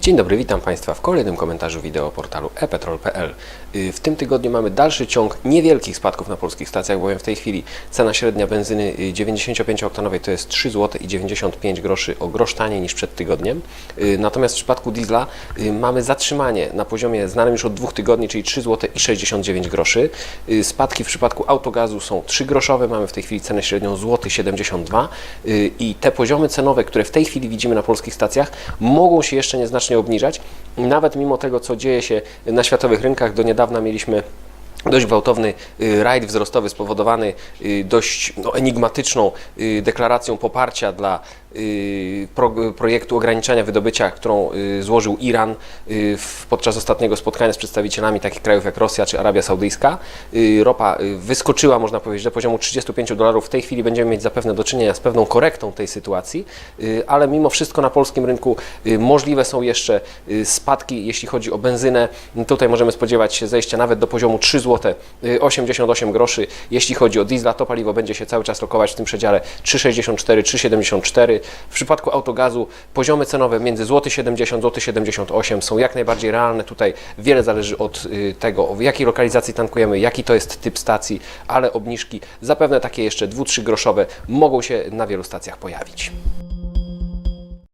Dzień dobry, witam Państwa w kolejnym komentarzu wideo portalu epetrol.pl. Y, W tym tygodniu mamy dalszy ciąg niewielkich spadków na polskich stacjach, bowiem w tej chwili cena średnia benzyny y, 95-oktanowej to jest 3 zł i 95 groszy, o grosz taniej niż przed tygodniem. Y, Natomiast w przypadku diesla y, mamy zatrzymanie na poziomie znanym już od dwóch tygodni, czyli 3 zł i 69 groszy. Y, Spadki w przypadku autogazu są 3 groszowe, mamy w tej chwili cenę średnią złoty 72 y, i te poziomy cenowe, które w tej chwili widzimy na polskich stacjach, mogą się jeszcze nieznacznie obniżać. Nawet mimo tego, co dzieje się na światowych rynkach, do niedawna mieliśmy dość gwałtowny y, rajd wzrostowy spowodowany y, dość no, enigmatyczną y, deklaracją poparcia dla pro, projektu ograniczania wydobycia, którą y, złożył Iran y, w, podczas ostatniego spotkania z przedstawicielami takich krajów jak Rosja czy Arabia Saudyjska. Y, Ropa y, wyskoczyła, można powiedzieć, do poziomu 35 dolarów. W tej chwili będziemy mieć zapewne do czynienia z pewną korektą tej sytuacji, y, ale mimo wszystko na polskim rynku y, możliwe są jeszcze y, spadki, jeśli chodzi o benzynę. Tutaj możemy spodziewać się zejścia nawet do poziomu 3 zł 88 groszy. Jeśli chodzi o diesla, to paliwo będzie się cały czas lokować w tym przedziale 3,64, 3,74. W przypadku autogazu poziomy cenowe między złoty 70 zł 78 są jak najbardziej realne. Tutaj wiele zależy od y, tego, w jakiej lokalizacji tankujemy, jaki to jest typ stacji, ale obniżki zapewne takie jeszcze 2-3 groszowe mogą się na wielu stacjach pojawić.